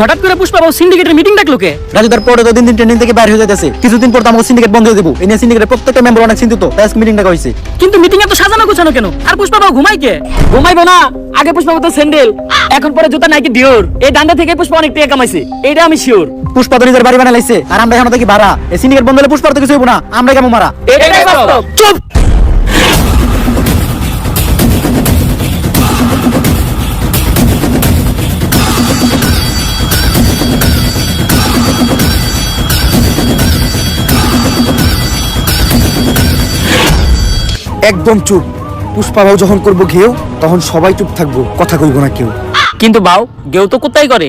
হঠাৎ করে পুষ্পা বাবু সিন্ডিকেটের মিটিং ডাকলো কে? রাজু তার পরে তো দিন দিন ট্রেনিং থেকে বাইরে হয়ে যাইতেছে। কিছুদিন পর তো আমাকে সিন্ডিকেট বন্ধ হয়ে দেবো এই নিয়ে সিন্ডিকেটের প্রত্যেকটা মেম্বার অনেক চিন্তিত। তাই মিটিং ডাকা হয়েছে কিন্তু মিটিং এত সাজানো গোছানো কেন? আর পুষ্পা বাবু ঘুমাই কে? ঘুমাইবো না। আগে পুষ্পা বাবু তো স্যান্ডেল এখন পরে জুতা নাইকি ডিওর এই ডান্ডা থেকে পুষ্পা অনেক টাকা কামাইছে। এইটা আমি শিওর পুষ্পা তো নিজের বাড়ি বানাইছে। আর আমরা এখন থেকে ভাড়া। এই সিন্ডিকেট বন্ধ হলে পুষ্পার তো কিছু হইব না। আমরা কেমন মারা এটাই বাস্তব। চুপ! একদম চুপ। পুষ্পাবাউ যখন করব ঘেউ তখন সবাই চুপ থাকব কথা কইব না কেউ। কিন্তু বাউ গেও তো কোথায় করে।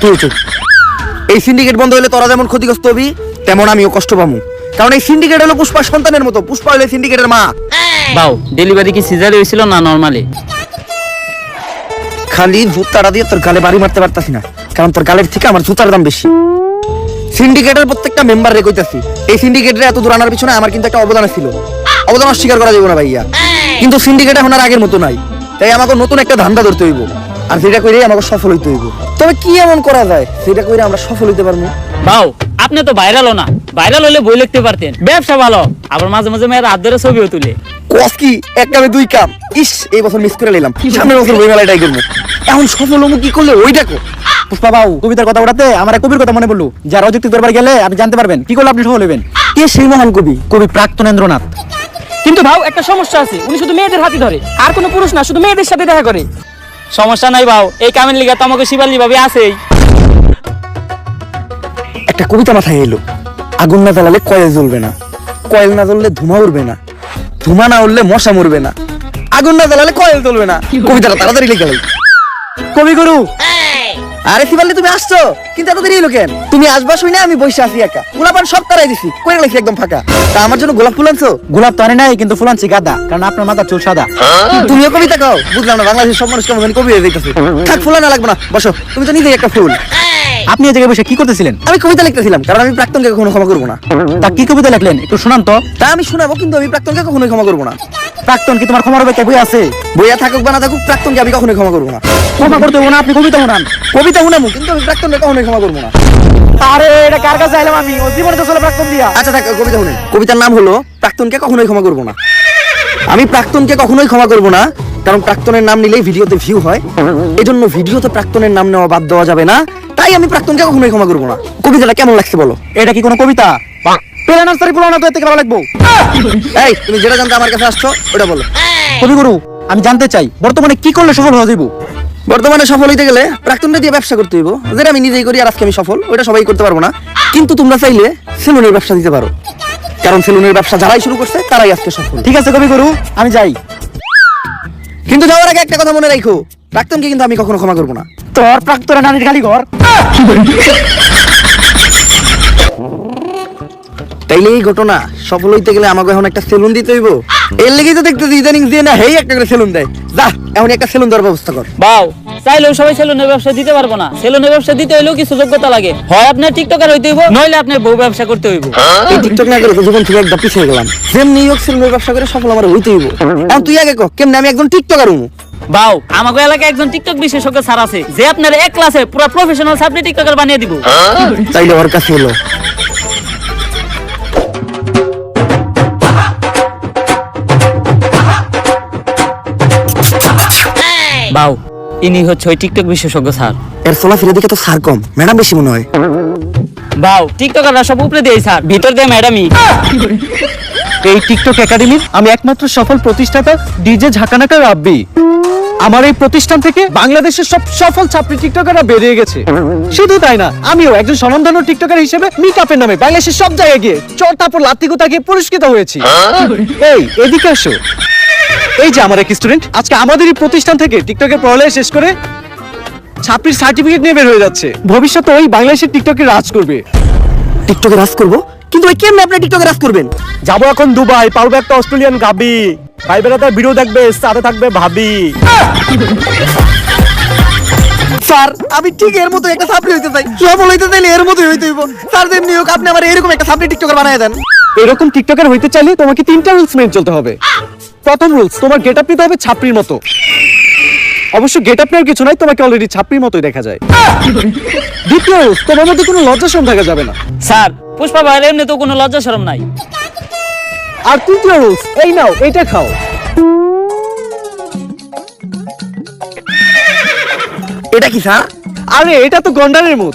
তুই চুপ। এই সিন্ডিকেট বন্ধ হলে তোরা যেমন ক্ষতিগ্রস্ত হবি তেমন আমিও কষ্ট পাবো কারণ এই সিন্ডিকেট হলো পুষ্পার সন্তানের মতো পুষ্পা হলে সিন্ডিকেটের মা। বাউ ডেলিভারি কি সিজারে হয়েছিল না নরমালি খালি জুতাটা দিয়ে তোর গালে বাড়ি মারতে পারতাছি না কারণ তোর গালের থেকে আমার জুতার দাম বেশি। সিন্ডিকেটের প্রত্যেকটা মেম্বার রে কইতাছি এই সিন্ডিকেটের এত দূর আনার পিছনে আমার কিন্তু একটা অবদান ছিল। অবদান অস্বীকার করা যাবে না ভাইয়া। কিন্তু সিন্ডিকেট এখন আর আগের মতো নাই। তাই আমাকে নতুন একটা ধান্দা ধরতে হইব। আর সেটা কইরে আমাকে সফল হইতে হইব। তবে কি এমন করা যায়? সেটা কইরে আমরা সফল হইতে পারব। বাউ আপনি তো ভাইরালও না। ভাইরাল হলে বই লিখতে পারতেন। ব্যবসা ভালো আবার মাঝে মাঝে মেয়ের হাত ধরে ছবিও তুলে। কস কি? এক কামে দুই কাম ইস এই বছর মিস করে নিলাম। সামনের বছর বই মেলাটাই করব। এখন সফল হব কি করলে? ওই দেখো। পুষ্পা বাবু কবিতার কথা উঠাতে আমার কবির কথা মনে পড়ল। যার অযুক্তি দরবার গেলে আপনি জানতে পারবেন। কি করলে আপনি সফল হবেন কে সেই মহান কবি? কবি প্রাক্তনেন্দ্রনাথ। কিন্তু ভাও একটা সমস্যা আছে। উনি শুধু মেয়েদের হাতি ধরে আর কোনো পুরুষ না শুধু মেয়েদের সাথে দেখা করে। সমস্যা নাই ভাও এই কামের লিগা তো আমাকে শিবালি ভাবে আছেই। একটা কবিতা মাথায় এলো আগুন না জ্বালালে কয়েল জ্বলবে না কয়েল না জ্বললে ধুমা উড়বে না ধুমা না উঠলে মশা মরবে না আগুন না জ্বালালে কয়েল জ্বলবে না। কবিতাটা তাড়াতাড়ি লিখে গেল কবিগুরু আরে শিবাল্লি তুমি আসছো কিন্তু এত দেরি হলো কেন? তুমি আসবা শুই না আমি বসে আছি একা। গোলাপান সব তারাই দিছি কই গেছি একদম ফাঁকা। তা আমার জন্য গোলাপ ফুল আনছো? গোলাপ তো আনি নাই কিন্তু ফুলানছি গাদা কারণ আপনার মাথা চুল সাদা। তুমিও কবিতা কাও বুঝলাম না বাংলাদেশের সব মানুষ কেমন জানি কবি হয়ে যাইতেছে। থাক ফুল আনা লাগবে না। বসো তুমি তো নিজেই একটা ফুল। আপনি এই জায়গায় বসে কি করতেছিলেন? আমি কবিতা লিখতেছিলাম কারণ আমি প্রাক্তনকে কখনো ক্ষমা করব না। তা কি কবিতা লিখলেন? একটু শোনান তো। তা আমি শোনাবো কিন্তু আমি প্রাক্তনকে কখনোই ক্ষমা করব না। প্রাক্তন কি তোমার ক্ষমার হবে বই আছে? বইয়া থাকুক বা না থাকুক প্রাক্তনকে আমি কখনোই ক্ষমা করব না। ক্ষমা করতে না আপনি কবিতা শোনান। কবিতা শুনামু কিন্তু আমি প্রাক্তনকে কখনোই ক্ষমা করব না। আরে এটা কার কাছে আইলাম আমি? ও জীবনে তো চলে প্রাক্তন দিয়া। আচ্ছা থাক কবিতা শুনেন কবিতার নাম হলো প্রাক্তনকে কখনোই ক্ষমা করব না। আমি প্রাক্তনকে কখনোই ক্ষমা করব না কারণ প্রাক্তনের নাম নিলেই ভিডিওতে ভিউ হয়। এজন্য ভিডিওতে প্রাক্তনের নাম নেওয়া বাদ দেওয়া যাবে না তাই আমি প্রাক্তনকে কখনোই ক্ষমা করব না। কবিতাটা কেমন লাগছে বলো? এটা কি কোনো কবিতা? পেলে নার্সারি পুরানো তো এর ভালো লাগবো। এই তুমি যেটা জানতে আমার কাছে আসছো ওটা বলো। কবিগুরু আমি জানতে চাই বর্তমানে কি করলে সফল হওয়া যাব বর্তমানে সফল হইতে গেলে প্রাক্তনটা দিয়ে ব্যবসা করতে হইব। যেটা আমি নিজেই করি আর আজকে আমি সফল ওটা সবাই করতে পারব না। কিন্তু তোমরা চাইলে সেলুনের ব্যবসা দিতে পারো। কারণ সেলুনের ব্যবসা যারাই শুরু করছে, তারাই আজকে সফল। ঠিক আছে কবিগুরু আমি যাই। কিন্তু যাওয়ার আগে একটা কথা মনে রাখো, প্রাক্তনকে কিন্তু আমি কখনো ক্ষমা করব না। তোর প্রাক্তনের নানির খালি ঘর তাইলে এই ঘটনা সফল হইতে গেলে আমাকে এখন একটা সেলুন দিতে হইব। এর লেগেই তো দেখতেছি ইদানিং দিয়ে না হেই একটা করে সেলুন দেয়। যা এখন একটা সেলুন দেওয়ার ব্যবস্থা কর। বাউ চাইলেও সবাই সেলুনের ব্যবসা দিতে পারব না। সেলুনের ব্যবসা দিতে হইলেও কিছু যোগ্যতা লাগে। হয় আপনার টিকটকার হইতে হইব নইলে আপনার বউ ব্যবসা করতে হইব। এই টিকটক না করে তো জীবন থেকে একদম পিছিয়ে গেলাম। যেমনি হোক সেলুনের ব্যবসা করে সফল আমার হইতে হইব। এখন তুই আগে কো কেমনে আমি একজন টিকটকার হব বাউ আমাকে এলাকায় একজন টিকটক বিশেষজ্ঞ স্যার আছে যে আপনার এক ক্লাসে পুরো প্রফেশনাল সাবনি টিকটকার বানিয়ে দিব। তাইলে ওর কাছে এলো। বাউ ইনি হচ্ছে ওই টিকটক বিশেষজ্ঞ স্যার। এর চলাফেরা তো সার কম ম্যাডাম বেশি মনে হয়। বাউ টিকটকাররা সব উপরে দিয়ে স্যার ভিতর দিয়ে ম্যাডামই। এই টিকটক একাডেমির আমি একমাত্র সফল প্রতিষ্ঠাতা ডিজে ঝাঁকানাকা রাব্বি। আমার এই প্রতিষ্ঠান থেকে বাংলাদেশের সব সফল ছাত্রী টিকটকাররা বেরিয়ে গেছে। শুধু তাই না আমিও একজন স্বনামধন্য টিকটকার হিসেবে মিকআপের নামে বাংলাদেশের সব জায়গায় গিয়ে চর তারপর লাত্তিগুতা গিয়ে পুরস্কৃত হয়েছি। এই এদিকে আসো। এই যে আমার এক স্টুডেন্ট আজকে আমাদেরই প্রতিষ্ঠান থেকে টিকটকের পড়ালেখা শেষ করে ছাত্রীর সার্টিফিকেট নিয়ে বের হয়ে যাচ্ছে। ভবিষ্যতে ওই বাংলাদেশের টিকটকে রাজ করবে। টিকটকে রাজ করব? কিন্তু ওই কেমনে আপনি টিকটকে রাজ করবেন? যাব এখন দুবাই পারব একটা অস্ট্রেলিয়ান গাবি। ভাই বেড়াতে ভিডিও দেখবে সাথে থাকবে ভাবি। স্যার আমি ঠিক এর মতো একটা সাপ্লি হইতে চাই। সফল হইতে চাইলে এর মতোই হইতে হইব। স্যার যেমনি হোক আপনি আমার এরকম একটা সাপ্লি টিকটকার বানায় দেন। এরকম টিকটকার হইতে চাইলে তোমাকে তিনটা রুলস মেনে চলতে হবে। প্রথম রুলস তোমার গেট আপ নিতে হবে ছাপড়ির মতো। অবশ্য গেট আপ নেওয়ার কিছু নাই তোমাকে অলরেডি ছাপড়ির মতোই দেখা যায়। দ্বিতীয় রোজ তোমার মধ্যে কোনো লজ্জা শরম থাকা যাবে না। স্যার পুষ্পা ভাইয়ের এমনি তো কোনো লজ্জা শরম নাই। আর তৃতীয় রুলস এই নাও এটা খাও। এটা কি স্যার? আরে এটা তো গন্ডারের মুখ।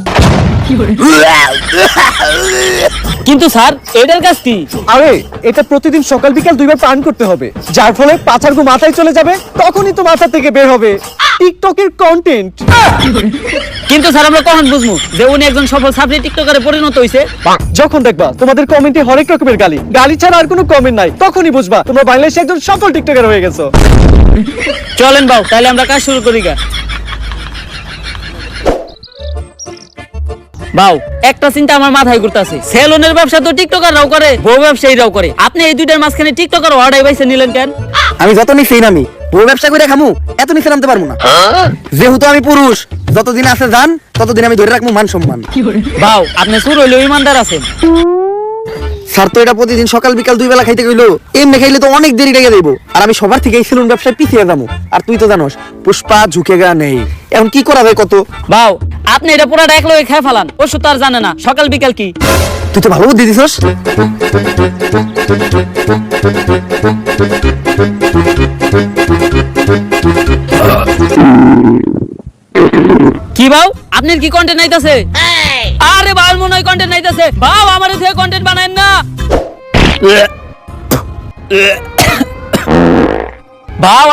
কিন্তু স্যার এটার কাজ কি? আরে এটা প্রতিদিন সকাল বিকাল দুইবার পান করতে হবে। যার ফলে পাচার গু মাথায় চলে যাবে তখনই তো মাথা থেকে বের হবে। টিকটকের কন্টেন্ট কিন্তু স্যার আমরা কখন বুঝব যে উনি একজন সফল সাবরি টিকটকারে পরিণত হইছে। যখন দেখবা তোমাদের কমেন্টে হরেক রকমের গালি। গালি ছাড়া আর কোনো কমেন্ট নাই। তখনই বুঝবা তোমরা বাংলাদেশে একজন সফল টিকটকার হয়ে গেছো। চলেন বাউ তাহলে আমরা কাজ শুরু করি গা। বাউ একটা চিন্তা আমার মাথায় ঘুরতেছে। সেলুনের ব্যবসা তো টিকটকাররাও করে বউ ব্যবসায়ীরাও করে। আপনি এই দুইটার মাঝখানে টিকটকার অর্ডার বাইসে নিলেন কেন? আমি যত নিচে নামি বউ ব্যবসা করে খামু এত নিচে নামতে পারব না। যেহেতু আমি পুরুষ যতদিন আছে যান ততদিন আমি ধরে রাখব মান সম্মান। বাউ আপনি সুর হইলেও ইমানদার আছেন। স্যার তো এটা প্রতিদিন সকাল বিকাল দুই বেলা খাইতে গেলো এমনি খাইলে তো অনেক দেরি লেগে দেবো আর আমি সবার থেকে এই সেলুন ব্যবসায় পিছিয়ে যাব। আর তুই তো জানোস পুষ্পা ঝুঁকে গা নেই। এখন কি করা যায় কত? বাও আপনি এটা পুরাটা এক খেয়ে ফেলান। ওষুধ তো আর জানে না সকাল বিকাল কি? তুই তো ভালো বুদ্ধি দিছস। কি বাউ? আপনার কি কন্টেন্ট নাইতাছে আরে বাল মনে হয় কন্টেন্ট আমার থেকে কন্টেন্ট বানায়েন না।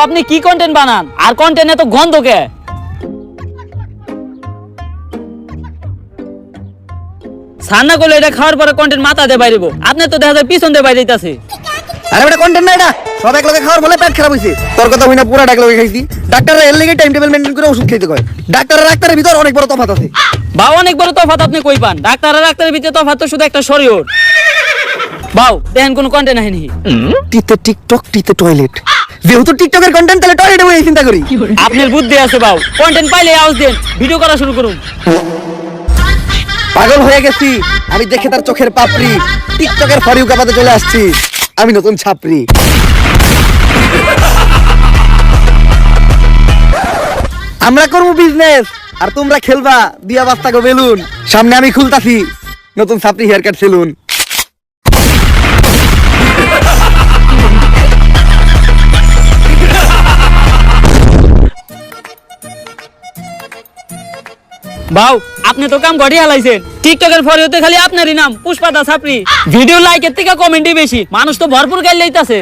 আপনি কি কন্টেন্ট বানান? আর কন্টেন্ট এত গন্ধ কে? সান্না করলে এটা খাওয়ার পরে কন্টেন্ট মাথা দিয়ে বাইরেব। আপনার তো দেখা যায় পিছন দিয়ে বাইরে যাইতাছে। আরে বেটা কন্টেন্ট না এটা। সব এক লগে খাওয়ার বলে পেট খারাপ হইছে। তোর কথা হইনা পুরা ডাক লগে খাইছি। ডাক্তাররা এর লেগে টাইম টেবিল মেইনটেইন করে ওষুধ খাইতে কয়। ডাক্তার ডাক্তারের ভিতর অনেক বড় তফাৎ আছে। বাউ অনেক বড় তফাৎ আপনি কই পান? ডাক্তার ডাক্তারের ভিতরে তফাৎ তো শুধু একটা শরীর বাউ দেখেন কোনো কন্টেন্ট আহেনি টিতে টিকটক টিতে টয়লেট যেহেতু টিকটকের কন্টেন্ট তাহলে টয়লেটে চিন্তা করি। আপনার বুদ্ধি আছে বাউ। কন্টেন্ট পাইলে আওয়াজ দেন। ভিডিও করা শুরু করুন। পাগল হয়ে গেছি। আমি দেখে তার চোখের পাপড়ি। টিকটকের ফরিউ কাপাতে চলে আসছি। আমি নতুন ছাপরি আমরা করব বিজনেস আর তোমরা খেলবা, দিয়া বাস্তা গো বেলুন। সামনে আমি খুলতাছি, নতুন ছাপরি হেয়ার কাট সেলুন বাউ আপনি তো কাম গড়িয়ে হালাইছেন টিকটকের ফরিওতে খালি আপনারই নাম পুষ্পাদা ছাপরি ভিডিও লাইকের থেকে কমেন্টই বেশি মানুষ তো ভরপুর গাইল লইতাছে।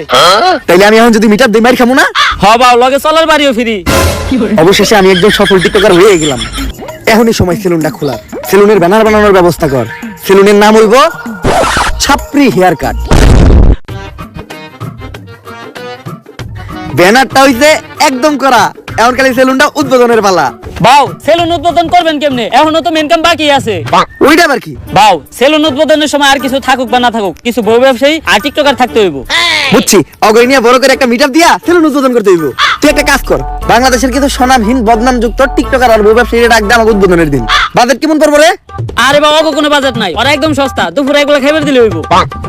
তাইলে আমি এখন যদি মিটার দিই মার খামু না? হ লগে চলার বাড়িও ফিরি। অবশেষে আমি একজন সফল টিকটকার হয়ে গেলাম। এখনই সময় সেলুনটা খোলা সেলুনের ব্যানার বানানোর ব্যবস্থা কর। সেলুনের নাম হইব ছাপরি হেয়ার কাট ব্যানারটা হইছে একদম করা। এখন খালি সেলুনটা উদ্বোধনের পালা। বাউ সেলুন উদ্বোধন করবেন কেমনে? এখনও তো মেনকাম বাকি আছে। ওইটা আবার কি? বাউ সেলুন উদ্বোধনের সময় আর কিছু থাকুক বা না থাকুক কিছু বউ ব্যবসায়ী আর টিকটকার থাকতে হইব। বুঝছি। অগয় বড় করে একটা মিটার দিয়া সেলুন উদ্বোধন করতে হইব। তুই একটা কাজ কর বাংলাদেশের কিন্তু সুনামহীন বদনাম যুক্ত টিকটকার আর বউ ব্যবসায়ীরা ডাক দে আমাকে উদ্বোধনের দিন। বাজেট কেমন করব রে? আরে বাবা ওগো কোনো বাজেট নাই। ওরা একদম সস্তা। দুপুরে এগুলো খাইবার দিলে হইব।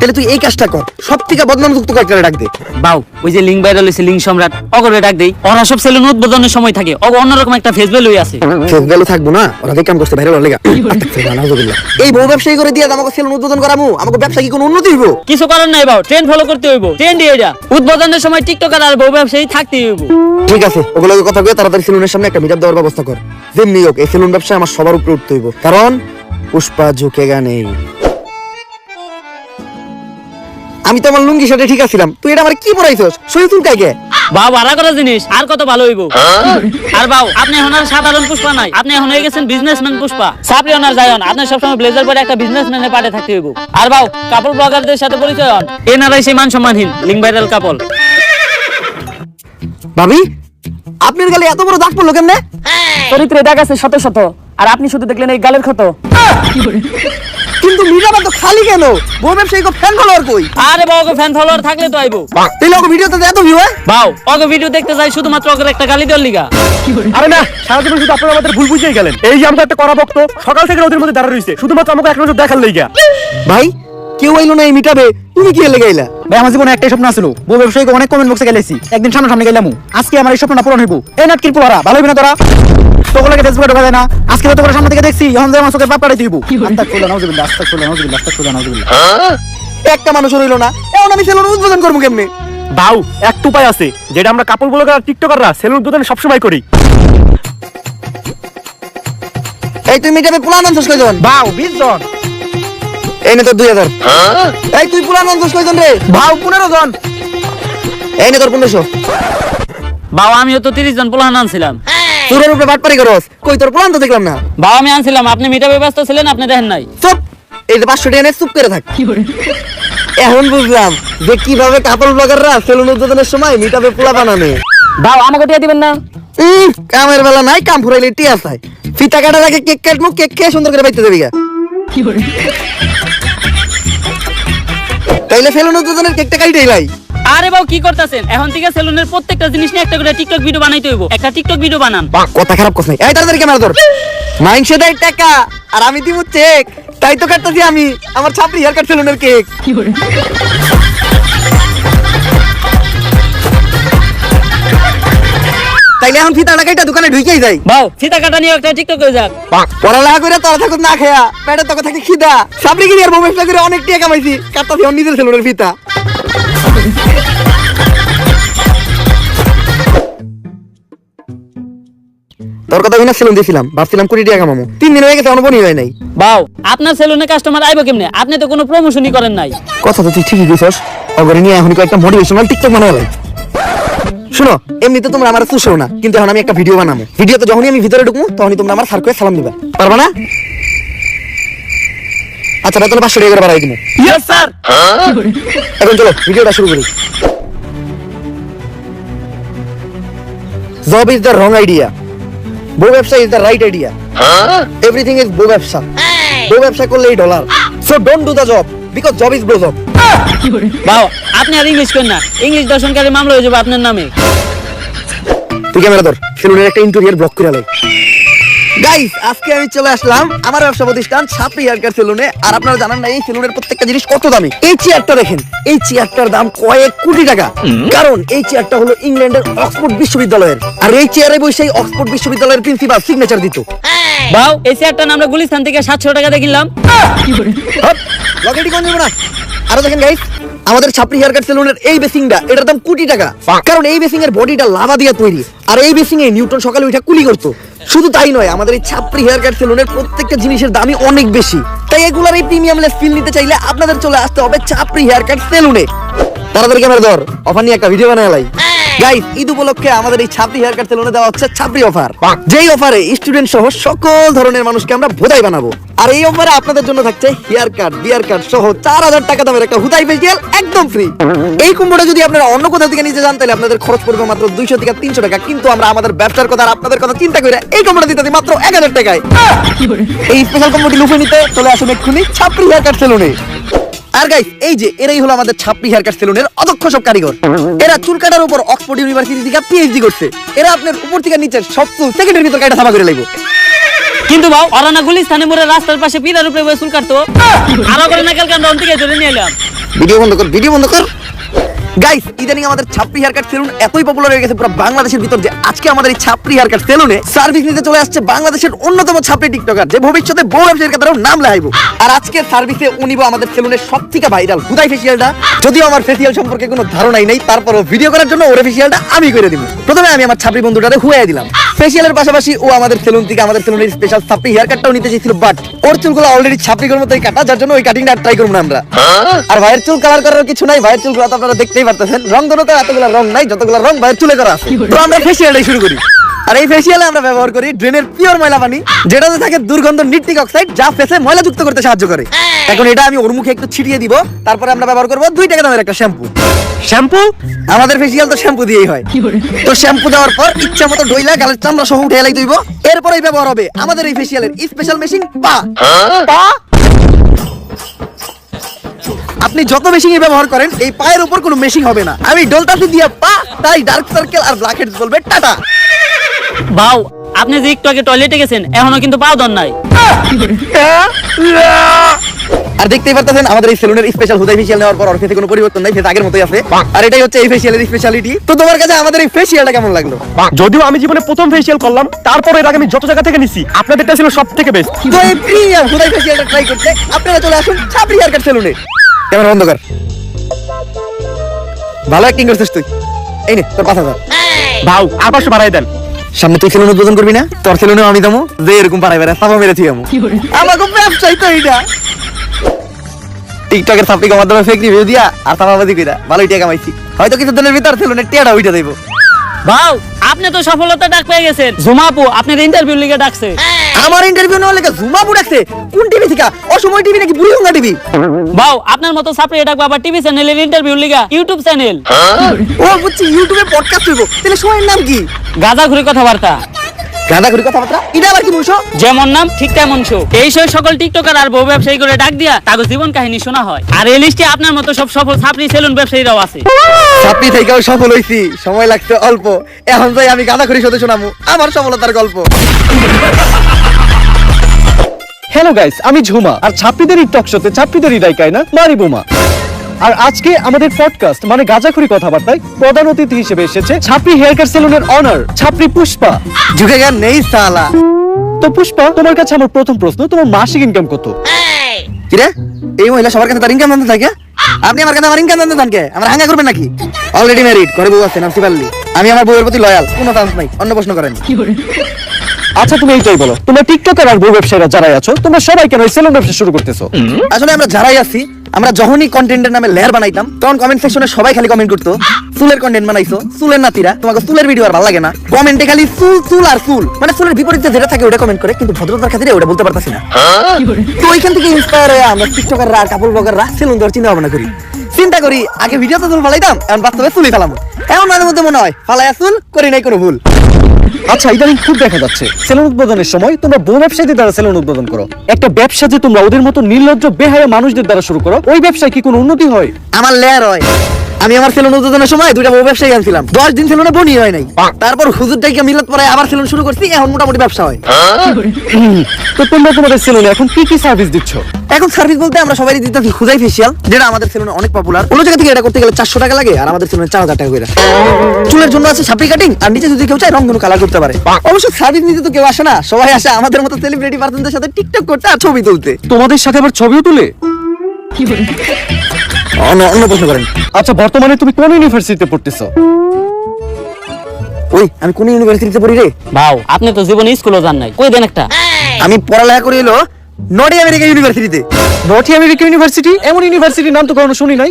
তাহলে তুই এই কাজটা কর। সব থেকে বদনাম যুক্ত কয়েকটা ডাক দে। বাউ ওই যে লিঙ্ক ভাইরাল হয়েছে লিঙ্ক সম্রাট অগরে ডাক দেই। ওরা সব সেলুন উদ্বোধনের সময় থাকে। অগ অন্যরকম একটা ফেস ভ্যালু আছে। ফেস ভ্যালু থাকব না? ওরা দেখ কাম করতে বাইরে লেগা। এই বউ ব্যবসায়ী করে দিয়ে আমাকে সেলুন উদ্বোধন করামু। আমাকে ব্যবসা কি কোনো উন্নতি হইব? কিছু করার নাই বাউ ট্রেন্ড ফলো করতে হইব। ট্রেন্ড এটা। উদ্বোধনের সময় টিকটকার আর বউ ব্যবসায়ী থাকতে হইব। ঠিক আছে ওগুলোকে কথা কয়ে তাড়াতাড়ি সেলুনের সামনে একটা মিটার দেওয়ার ব্যবস্থা কর। যেমনি হোক এই সেলুন ব্যবসা আমার সবার উপরে উঠতে হইব। কারণ পুষ্পা ঝুঁকে গা নেই। আমি তো আমার লুঙ্গি সাথে ঠিক আছিলাম। তুই এটা আমার কি পড়াইছস শরীর তুল কাইকে বাউ ভাড়া করা জিনিস আর কত ভালো হইব? আর বাউ আপনি এখন আর সাধারণ পুষ্পা নাই। আপনি এখন হয়ে গেছেন বিজনেসম্যান পুষ্পা। সাপরি ওনার যায়ন আপনি সবসময় ব্লেজার পরে একটা বিজনেসম্যানের পাটে থাকতে হইব। আর বাউ কাপড় ব্লগারদের সাথে পরিচয় হন। এনারাই সেই মান সম্মানহীন লিঙ্ক ভাইরাল কাপল ভাবি আপনার গালে এত বড় দাগ পড়ল কেমনে? চরিত্রে দাগ আছে শত শত। আর আপনি শুধু দেখলেন এই গালের ক্ষত। কিন্তু মিরাবা তো খালি কেন? বউ ব্যবসায়ী ফ্যান ফলোয়ার কই? আরে বাউ ফ্যান ফলোয়ার থাকলে তো আইবো। তাহলে ওকে ভিডিওতে এত ভিউ হয়? বাও ওকে ভিডিও দেখতে যাই শুধুমাত্র ওকে একটা গালি দেওয়ার লিগা। আরে না সারা জীবন শুধু আপনারা আমাদের ভুল বুঝিয়ে গেলেন। এই যে আমরা একটা করা ভক্ত সকাল থেকে ওদের মধ্যে দাঁড়া রইছে শুধুমাত্র আমাকে এক নজর দেখার লিগা। ভাই কেউ আইলো না এই মিটাবে তুমি কি এলে গাইলা ভাই আমার জীবনে একটাই স্বপ্ন ছিল বউ ব্যবসায়ীকে অনেক কমেন্ট বক্সে গেলেছি। একদিন সামনে সামনে গেলাম। আজকে আমার এই স্বপ্নটা পূরণ হইব। এই নাটকির পোলারা ভালো হইবে না তোরা? তোগুলোকে ফেসবুকে ঢোকা যায় না। আজকে তো সামনে থেকে দেখছি এখন যে আমার চোখে বাপ পাড়াই দিব আস্তাক ফুলা নাউজুবিল্লাহ আস্তাক ফুলা নাউজুবিল্লাহ আস্তাক ফুলা নাউজুবিল্লাহ একটা মানুষ রইল না। এখন আমি সেলুন উদ্বোধন করব কেমনে? বাউ একটা উপায় আছে। যেটা আমরা কাপড় ব্লগার টিকটকাররা সেলুন সবসময় করি। এই মিটাবে কয়জন? বাউ 20 জন। এই নে তোর দুই হাজার। এই তুই পুলান আনছস কয়জন রে। ভাও 15 জন। এই নে তোর পনেরোশো। বাবা আমিও তো তিরিশ জন পোলাহান আনছিলাম। চুরের উপরে বাটপারি করস। কই তোর পুলান তো দেখলাম না। বাবা আমি আনছিলাম আপনি মিটাবে ব্যস্ত ছিলেন আপনি দেখেন নাই। চুপ। এই যে পাঁচশো টাকা নিয়ে চুপ করে থাক। এখন বুঝলাম যে কীভাবে কাপড় ব্লগাররা সেলুন উদ্বোধনের সময় মিটাবে পোলা বানানে। বাউ আমাকে টিয়া দিবেন না। উম, কামের বেলা নাই কাম ফুরাইলে টিয়া চাই ফিতা কাটার আগে কেক কাটমু কেক খেয়ে সুন্দর করে বাইতে দেবি গা। তাইলে সেলুনের দোকানের কেকটা কাইটাই ভাই আরে বাবু কি করতেছেন? এখন থেকে সেলুনের প্রত্যেকটা জিনিস নিয়ে একটা করে টিকটক ভিডিও বানাইতে হইব। একটা টিকটক ভিডিও বানান। কথা খারাপ কথা নাই। এই তাড়াতাড়ি ক্যামেরা ধর। মাইনসে দেয় টাকা আর আমি দিব চেক তাই তো কাটতেছি আমি আমার ছাপড়ি হেয়ার কাট সেলুনের কেক তাইলে এখন ফিতা টাকাইটা দোকানে ঢুকেই যাই। বাউ সীতা কাটা নিয়ে একটা টিকটক হয়ে যাক। পড়ালেখা করে তোরা থাকুক না খেয়া পেটে তোকে থাকে খিদা। সাবরি গিরি আর মোবাইল করে অনেক টাকা কামাইছি। কাটতাছি ওর নিজের সেলুনের ফিতা। তোর কথা বিনা সেলুন দিয়েছিলাম ভাবছিলাম কোটি টাকা কামামো। তিন দিন হয়ে গেছে আমার বনি হয় নাই। বাউ আপনার সেলুনে কাস্টমার আইব কেমনে? আপনি তো কোনো প্রমোশনই করেন নাই। কথা তো তুই ঠিকই কইছস। অগরে নিয়ে এখন কয়েকটা মোটিভেশনাল টিকটক বানাবো শুনো এমনিতে তোমরা আমার চুষো না কিন্তু এখন আমি একটা ভিডিও বানাবো। ভিডিওতে যখনই আমি ভিতরে ঢুকবো তখনই তোমরা আমার সার সালাম দিবা। পারবা না? আচ্ছা তাহলে পাঁচশো টাকা করে বাড়াই দিবো। ইয়েস স্যার এখন চলো ভিডিওটা শুরু করি। Job is the wrong idea বউ ব্যবসা is the right idea everything is বউ ব্যবসা। বউ ব্যবসা করলেই dollar so don't do the job because job is blow job বাউ আপনি আর ইংলিশ করেন না। ইংলিশ দর্শনকারী মামলা হয়ে যাবে আপনার নামে। তুই ক্যামেরা ধর সেলুনের একটা ইন্টেরিয়র ব্লক করে লাই গাইস আজকে আমি চলে আসলাম আমার ব্যবসা প্রতিষ্ঠান সাপি হেয়ার সেলুনে আর আপনারা জানেন না এই সেলুনের প্রত্যেকটা জিনিস কত দামি? এই চেয়ারটা দেখেন এই চেয়ারটার দাম কয়েক কোটি টাকা। কারণ এই চেয়ারটা হলো ইংল্যান্ডের অক্সফোর্ড বিশ্ববিদ্যালয়ের। আর এই চেয়ারে বসে অক্সফোর্ড বিশ্ববিদ্যালয়ের প্রিন্সিপাল সিগনেচার দিত। বাউ এই আমরা গুলিস্তান থেকে সাতশো টাকা দিয়ে কিনলাম। হপ, কোন না। আরও দেখেন গাইস আমাদের ছাপড়ি হেয়ার কাট সেলুনের এই বেসিংটা এটার দাম কোটি টাকা। কারণ এই বেসিং এর বডিটা লাভা দিয়ে তৈরি। আর এই বেসিং এ নিউটন সকালে উঠে কুলি করতো। শুধু তাই নয়, আমাদের এই ছাপড়ি হেয়ার কাট সেলুনের প্রত্যেকটা জিনিসের দামই অনেক বেশি। তাই এগুলার এই প্রিমিয়াম লেস ফিল নিতে চাইলে আপনাদের চলে আসতে হবে ছাপড়ি হেয়ার কাট সেলুনে। তাড়াতাড়ি ক্যামেরা ধর, অফার নিয়ে একটা ভিডিও বানায় গাইস ঈদ উপলক্ষে আমাদের এই ছাপড়ি হেয়ার কাট সেলুনে দেওয়া হচ্ছে ছাপড়ি অফার যেই অফারে স্টুডেন্ট সহ সকল ধরনের মানুষকে আমরা ভোদাই বানাবো। আর এই অফারে আপনাদের জন্য থাকছে হেয়ার কাট বিয়ার কাট সহ চার হাজার টাকা দামের একটা হুদাই ফেসিয়াল একদম ফ্রি এই কুম্ভটা যদি আপনারা অন্য কোথাও থেকে নিতে যান তাহলে আপনাদের খরচ পড়বে মাত্র দুইশো থেকে তিনশো টাকা। কিন্তু আমরা আমাদের ব্যবসার কথা আর আপনাদের কথা চিন্তা করে এই কুম্ভটা দিতে মাত্র এক হাজার টাকায়। এই স্পেশাল কম্বোটি লুফে নিতে চলে আসুন এক্ষুনি ছাপড়ি হেয়ার কাট সেলুনে আর গাইস এই যে এরাই হলো আমাদের ছাপড়ি হেয়ার কাট সেলুনের অদক্ষ সব কারিগর। এরা চুল কাটার উপর অক্সফোর্ড ইউনিভার্সিটি থেকে পিএইচডি করছে। এরা আপনার উপর থেকে নিচের সব চুল সেকেন্ডের ভিতর কাটা থামা করে লাগবে কিন্তু বাবু অরানা গুলি স্থানে মোড়ে রাস্তার পাশে পিলার উপরে বসে চুল কাটতো। ভালো করে না কালকে আমরা অন্তিকে ধরে নিয়ে এলাম। ভিডিও বন্ধ কর ভিডিও বন্ধ কর। গাইস ইদানিং আমাদের ছাপড়ি হেয়ার কাট সেলুন এতই পপুলার হয়ে গেছে, পুরো বাংলাদেশের ভিতর যে আজকে আমাদের এই ছাপড়ি হেয়ার কাট সেলুনে সার্ভিস নিতে চলে আসছে বাংলাদেশের অন্যতম ছাপড়ি টিকটকার যে ভবিষ্যতে বউ ব্যবসায়ীর কাতারেও নাম লাগাইবো আর আজকে সার্ভিসে উনিব আমাদের সেলুনের সব থেকে ভাইরাল হুদাই ফেসিয়ালটা যদিও আমার ফেসিয়াল সম্পর্কে কোনো ধারণাই নেই, তারপরও ভিডিও করার জন্য ওর ফেসিয়ালটা আমি করে দিব। প্রথমে আমি আমার ছাপড়ি বন্ধুটারে হুয়াই দিলাম। ফেসিয়ালের পাশাপাশি ও আমাদের সেলুন থেকে আমাদের সেলুনের স্পেশাল ছাপড়ি হেয়ার কাটটাও নিতে চেয়েছিল বাট ওর চুলগুলো অলরেডি ছাপড়িগুলোর মতোই কাটা, যার জন্য ওই কাটিংটা ট্রাই করব না আমরা। আর ভাইয়ের চুল কালার করার কিছু নাই, ভাইয়ের চুলগুলো তো আপনারা দেখতেই পারতেছেন। রং তো এতগুলো রং নাই, যতগুলো রং ভাইয়ের চুলে করা আছে। তো আমরা ফেসিয়ালটাই শুরু করি। আর এই ফেসিয়ালে আমরা ব্যবহার করি ড্রেনের পিওর ময়লা পানি যেটাতে থাকে দুর্গন্ধ নিট্রিক অক্সাইড যা ফেসে ময়লা যুক্ত করতে সাহায্য করে। এখন এটা আমি ওর মুখে একটু ছিটিয়ে দিব তারপরে আমরা ব্যবহার করব দুই টাকা দামের একটা শ্যাম্পু শ্যাম্পু আমাদের ফেসিয়াল তো শ্যাম্পু দিয়েই হয়। তো শ্যাম্পু দেওয়ার পর ইচ্ছা মতো ডইলা গালের চামড়া সহ উঠে এলাই দইব এরপরেই ব্যবহার হবে আমাদের এই ফেসিয়ালের স্পেশাল মেশিন পা। পা? আপনি যত মেশিন ব্যবহার করেন এই পায়ের উপর কোনো মেশিন হবে না। আমি ডলটাফি দিয়ে পা তাই ডার্ক সার্কেল আর ব্ল্যাক হেডস বলবে টাটা। বাউ আপনি যে একটু আগে টয়লেটে গেছেন এখনও কিন্তু পাও দন নাই। আর দেখতেই পারতেছেন আমাদের এই সেলুনের স্পেশাল হুদাই ফেশিয়াল নেওয়ার পর ফেসে কোনো পরিবর্তন নাই ফেস আগের মতোই আছে। আর এটাই হচ্ছে এই ফেশিয়ালের স্পেশালিটি তো তোমার কাছে আমাদের এই ফেশিয়ালটা কেমন লাগল? যদিও আমি জীবনে প্রথম ফেসিয়াল করলাম তারপরে এর আগে আমি যত জায়গা থেকে নিছি আপনাদেরটা ছিল সব থেকে বেস্ট তো এই প্রিমিয়াম হুদাই ফেশিয়ালটা ট্রাই করতে আপনারা চলে আসুন ছাপরি হেয়ার কাট সেলুনে ক্যামেরা বন্ধ কর। ভালো অ্যাক্টিং করছিস তুই। এই নে তোর পাঁচ হাজার ভাও আর পাঁচশো বাড়াই দেন। সামনে তুই সেলুন উদ্বোধন করবি না? তোর খেলুন আমি দামো যে এরকম পারাই বেড়া সাপা মেরে থুই আমাকে ব্যবসায়ী তো এইটা। টিকটকের মাধ্যমে ফেক রিভিউ দিয়া আর সাফাবাদি কইরা ভালোই টাকা কামাইছি হয়তো কিছু দিনের ভিতর সেলুনের টিয়াটা উঠে দেবো। ভাও আপনি তো সফলতা ডাক পেয়ে গেছেন। জুমাপু আপনার ইন্টারভিউ লিগে ডাকছে। আমার ইন্টারভিউ নেওয়ার লেগে জুমাবু ডাকছে কোন টিভি থেকে? অসময় টিভি নাকি বুড়িগঙ্গা টিভি ভাও আপনার মতো সাপ্রি ডাকবো আবার টিভি চ্যানেলের ইন্টারভিউ লিগা ইউটিউব চ্যানেল ও বুঝছি ইউটিউবে পডকাস্ট হইব। তাহলে সময়ের নাম কি? গাঁজা ঘুরি কথাবার্তা। গাঁদা ঘুরি কথাবার্তা? এটা আবার কি বলছো? যেমন নাম ঠিক তেমন শো এই সব সকল টিকটকার আর বউ ব্যবসায়ী করে ডাক দিয়া তাকে জীবন কাহিনী শোনা হয়। আর এই লিস্টে আপনার মতো সব সফল সাপ্রি সেলুন ব্যবসায়ীরাও আছে। চাকরি থেকেও সফল হইছি। সময় লাগছে অল্প। এখন যাই আমি গাঁদা ঘুরি সাথে শোনামু। আমার সফলতার গল্প। হ্যালো গাইস আমি ঝুমা। আর ছাত্রীদেরই টক শোতে ছাত্রীদেরই দায়িকায় না মারি বোমা। আর আজকে আমাদের পডকাস্ট মানে গাজাখুরি কথাবার্তায় প্রধান অতিথি হিসেবে এসেছে ছাপরি হেয়ার কাট সেলুনের অনার ছাপরি পুষ্পা। ঝুঁকে গান নেই সালা। তো পুষ্পা তোমার কাছে আমার প্রথম প্রশ্ন তোমার মাসিক ইনকাম কত? কিরে এই মহিলা সবার কাছে তার ইনকাম জানতে থাকে? আপনি আমার কাছে আমার ইনকাম জানতে চান কে আমার হাঙ্গা করবেন নাকি? অলরেডি ম্যারিড ঘরে বউ আছে নামছি পারলি আমি আমার বউয়ের প্রতি লয়াল কোনো চান্স নাই অন্য প্রশ্ন করেন। আচ্ছা তুমি এইটাই বলো। তোমরা টিকটকার আর বউ ব্যবসায়ীরা যারাই আছো, তোমরা সবাই কেন সেলুন ব্যবসা শুরু করতেছো? আসলে আমরা যারাই আছি, আমরা যখনই কন্টেন্টের নামে লেয়ার বানাইতাম, তখন কমেন্ট সেকশনে সবাই খালি কমেন্ট করতো, চুলের কন্টেন্ট বানাইছো, চুলের নাতিরা, তোমাকে চুলের ভিডিও আর ভালো লাগে না। কমেন্টে খালি চুল চুল আর চুল মানে চুলের বিপরীতে যেটা থাকে ওটা কমেন্ট করে, কিন্তু ভদ্রতার খাতিরে ওটা বলতে পারতাছি না। তো ওইখান থেকে ইন্সপায়ার হয়ে আমরা টিকটকাররা কাপড় ব্লগাররা সেলুন দেওয়ার চিন্তা ভাবনা করি। চিন্তা করি, আগে ভিডিও তো চুল ফালাইতাম, এখন বাস্তবে চুলই ফালাম। এমন মাঝে মধ্যে মনে হয় ফালাইয়া চুল, করি নাই কোনো ভুল। আচ্ছা ইদানিং খুব দেখা যাচ্ছে। সেলুন উদ্বোধনের সময় তোমরা বউ ব্যবসায়ীদের দ্বারা সেলুন উদ্বোধন করো। একটা ব্যবসা যে তোমরা ওদের মতো নির্লজ্জ বেহায়া মানুষদের দ্বারা শুরু করো, ওই ব্যবসায় কি কোনো উন্নতি হয়? আমার লেয়ার হয়। আমি আমার সেলুন উদ্বোধনের সময় দুইটা বউ ব্যবসায়ী আনছিলাম। দশ দিন সেলুনে বনি হয় নাই। তারপর হুজুর ডাইকে মিলাত পরে আবার সেলুন শুরু করছি এখন মোটামুটি ব্যবসা হয়। তো তোমরা তোমাদের সেলুনে এখন কি কি সার্ভিস দিচ্ছ? এখন সার্ভিস বলতে আমরা সবাই দিতেছি খুদাই ফেসিয়াল যেটা আমাদের সেলুনে অনেক পপুলার অন্য জায়গা থেকে এটা করতে গেলে চারশো টাকা লাগে আর আমাদের সেলুনে চার হাজার টাকা করে। চুলের জন্য আছে সাপড়ি কাটিং আর নিচে যদি কেউ চায় রং কালার করতে পারে। অবশ্য সার্ভিস নিতে তো কেউ আসে না সবাই আসে আমাদের মতো সেলিব্রিটি পার্সনদের সাথে টিকটক করতে আর ছবি তুলতে। তোমাদের সাথে আবার ছবিও তুলে? অন্য অন্য প্রশ্ন করেন। আচ্ছা বর্তমানে তুমি কোন ইউনিভার্সিটিতে পড়তেছো? ওই আমি কোন ইউনিভার্সিটিতে পড়ি রে? ভাও আপনি তো জীবনে স্কুলও যান নাই। কই দেন একটা? আমি পড়ালেখা করি হলো নর্থ আমেরিকা ইউনিভার্সিটিতে নর্থ আমেরিকা ইউনিভার্সিটি এমন ইউনিভার্সিটির নাম তো কখনো শুনি নাই।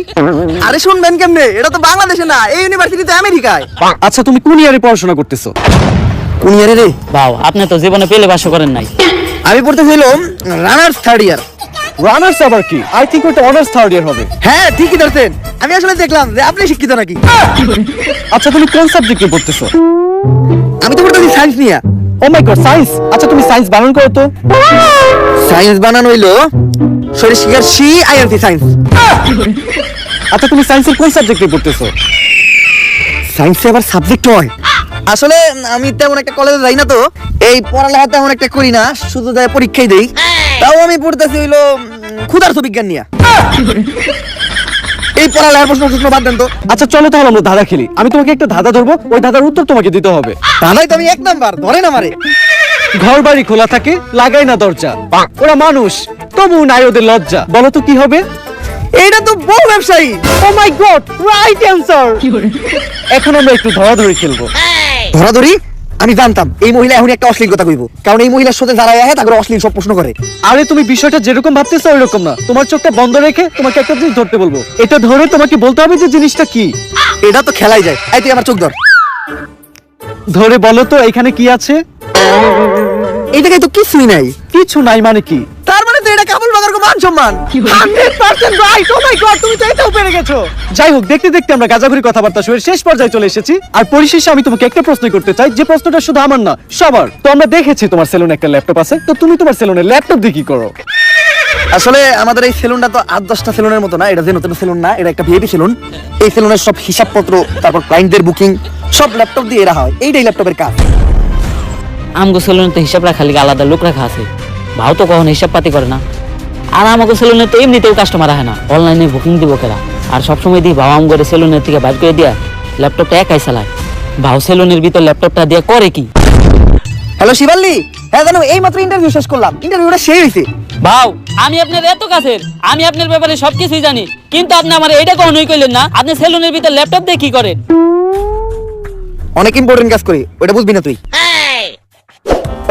আরে শুনবেন কেমনে? এটা তো বাংলাদেশে না এই ইউনিভার্সিটিতে আমেরিকায়। আচ্ছা তুমি কোন ইয়ারে পড়াশোনা করতেছো? কোন ইয়ারে রে? ভাও আপনি তো জীবনে পেলে বাস করেন নাই। আমি পড়তে হইলাম রানার্স থার্ড ইয়ার রানার্স আবার কি? আই থিংক ওটা অনার্স থার্ড ইয়ার হবে। হ্যাঁ ঠিকই ধরছেন। আমি আসলে দেখলাম যে আপনি শিক্ষিত নাকি? আচ্ছা তুমি কোন সাবজেক্টে পড়তেছো? আমি তো পড়তেছি সায়েন্স নিয়ে। ও মাই গড সায়েন্স আচ্ছা তুমি সায়েন্স বানান করো তো। সায়েন্স বানানো হইল শরীর শিকার সি আইএনসি সায়েন্স আচ্ছা তুমি সায়েন্সের কোন সাবজেক্টে পড়তেছো? সায়েন্সে আবার সাবজেক্ট হয় আসলে আমি তেমন একটা কলেজে যাই না তো। এই পড়ালেখা তেমন একটা করি না শুধু তাই পরীক্ষাই দেই। তাও আমি পড়তেছি হইল ক্ষুধার্ত বিজ্ঞান নিয়ে। এই পড়ালেখার প্রশ্ন প্রশ্ন বাদ দেন তো। আচ্ছা চলো তাহলে আমরা ধাঁধা খেলি। আমি তোমাকে একটা ধাঁধা ধরবো ওই ধাঁধার উত্তর তোমাকে দিতে হবে। তাহলে তো আমি এক নাম্বার ধরেন আমারে ঘর বাড়ি খোলা থাকে লাগাই না দরজা। ওরা মানুষ তবু নাই ওদের লজ্জা। বলো তো কি হবে? এইটা তো বউ ব্যবসায়ী। Oh my god right answer এখন আমরা একটু ধরাধরি খেলব। ধরাধরি? আমি জানতাম এই মহিলা এখন একটা অশ্লীল কথা কইব। কারণ এই মহিলার সাথে যারা আহে তাকে অশ্লীল সব প্রশ্ন করে। আরে তুমি বিষয়টা যেরকম ভাবতেছো ওইরকম না। তোমার চোখটা বন্ধ রেখে তোমাকে একটা জিনিস ধরতে বলব। এটা ধরে তোমাকে বলতে হবে যে জিনিসটা কি। এটা তো খেলাই যায়। এই তুই আমার চোখ ধর। ধরে বলো তো এখানে কি আছে? জায়গায় তো কিছুই নাই। কিছু নাই মানে কি? তার মানে তো এটা বাগার মান সম্মান রাইট ও মাই গড তুমি তো এটাও পেরে গেছো। যাই হোক দেখতে দেখতে আমরা গাজাগুরি কথাবার্তা শুয়ে শেষ পর্যায়ে চলে এসেছি। আর পরিশেষে আমি তোমাকে একটা প্রশ্ন করতে চাই যে প্রশ্নটা শুধু আমার না সবার। তো আমরা দেখেছি তোমার সেলুনে একটা ল্যাপটপ আছে তো তুমি তোমার সেলুনে ল্যাপটপ দিয়ে কি করো? আসলে আমাদের এই সেলুনটা তো আট দশটা সেলুনের মতো না এটা যে নতুন সেলুন না এটা একটা ভিআইপি সেলুন। এই সেলুনের সব হিসাবপত্র তারপর ক্লায়েন্টদের বুকিং সব ল্যাপটপ দিয়ে রাখা হয়। এইটাই ল্যাপটপের কাজ। আমগো সেলুনে তো হিসাব রাখা লিগে আলাদা লোক রাখা আছে। ভাও তো কখন হিসাব পাতি করে না। আর আমাকে সেলুনে তো এমনিতেও কাস্টমার আহে না। অনলাইনে বুকিং দিব কেরা? আর সবসময় দিই বাবা আম করে সেলুনের থেকে বাইর করে দিয়া ল্যাপটপটা একাই চালায়। ভাও সেলুনের ভিতর ল্যাপটপটা দিয়ে করে কি? হ্যালো শিবাল্লি হ্যাঁ জানো এই মাত্র ইন্টারভিউ শেষ করলাম। ইন্টারভিউটা শেষ হয়েছে ভাও আমি আপনার এত কাছের আমি আপনার ব্যাপারে সবকিছুই জানি। কিন্তু আপনি আমার এটা কখনোই কইলেন না। আপনি সেলুনের ভিতর ল্যাপটপ দিয়ে কি করেন? অনেক ইম্পর্টেন্ট কাজ করি ওটা বুঝবি না তুই।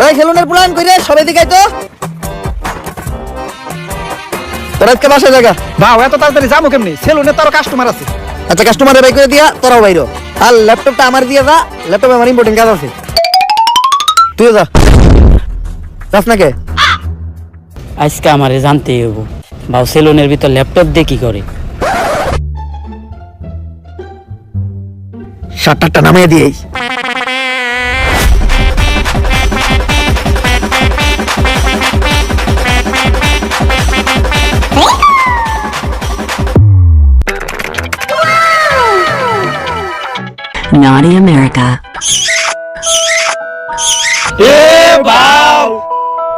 ওই সেলুনের প্ল্যান কইরে সবাই দিকে তো তোর আজকে বাসা জায়গা? ভাও এত তাড়াতাড়ি যাব কেমনি? সেলুনে তারও কাস্টমার আছে। আচ্ছা কাস্টমারে বাই করে দিয়া তোরাও বাইরো। আর ল্যাপটপটা আমার দিয়ে যা ল্যাপটপে আমার ইম্পর্টেন্ট কাজ আছে। তুইও যা। যাস না কে আজকে আমারে জানতেই হব ভাও সেলুনের ভিতর ল্যাপটপ দিয়ে কি করে? শার্টটা নামিয়ে দিয়েই। Naughty America.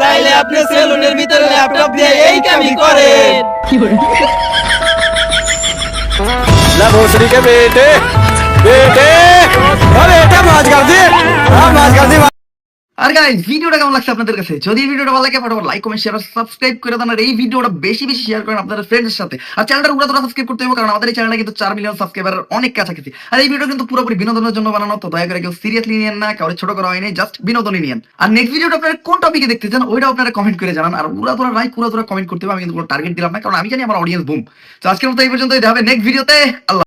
তাইলে আপনি সেলুনের ভিতরে ল্যাপটপ দিয়ে এই কামই করেন ला भोसड़ी के बेटे बेटे अरे बेटा माज कर दे हाँ माज कर दे আর গাইস ভিডিওটা কেমন লাগছে আপনাদের কাছে? যদি ভিডিওটা ভালো লাগে, ফটাফট লাইক কমেন্ট শেয়ার সাবস্ক্রাইব করে দেন, আর এই ভিডিওটা বেশি বেশি শেয়ার করেন আপনাদের ফ্রেন্ডের সাথে। আর চ্যানেলটা পুরো তোরা সাবস্ক্রাইব করতে হবে, কারণ আমাদের এই চ্যানেলটা কিন্তু চার মিলিয়ন সাবস্ক্রাইবার অনেক কাছাকাছি। আর এই ভিডিও কিন্তু পুরোপুরি বিনোদনের জন্য বানানো, তো দয়া করে কেউ সিরিয়াসলি নিয়েন না, কাউরে ছোট করা হয়নি জাস্ট বিনোদনই নিয়েন। আর নেক্সট ভিডিওটা আপনারা কোন টপিকে দেখতে চান ওইটা আপনারা কমেন্ট করে জানান, আর পুরো তোরা লাইক পুরো তোরা কমেন্ট করতে হবে, আমি কিন্তু কোনো টার্গেট দিলাম না, কারণ আমি জানি আমার অডিয়েন্স বুম তো আজকের মতো এই পর্যন্ত দেখা হবে নেক্সট ভিডিওতে আল্লাহ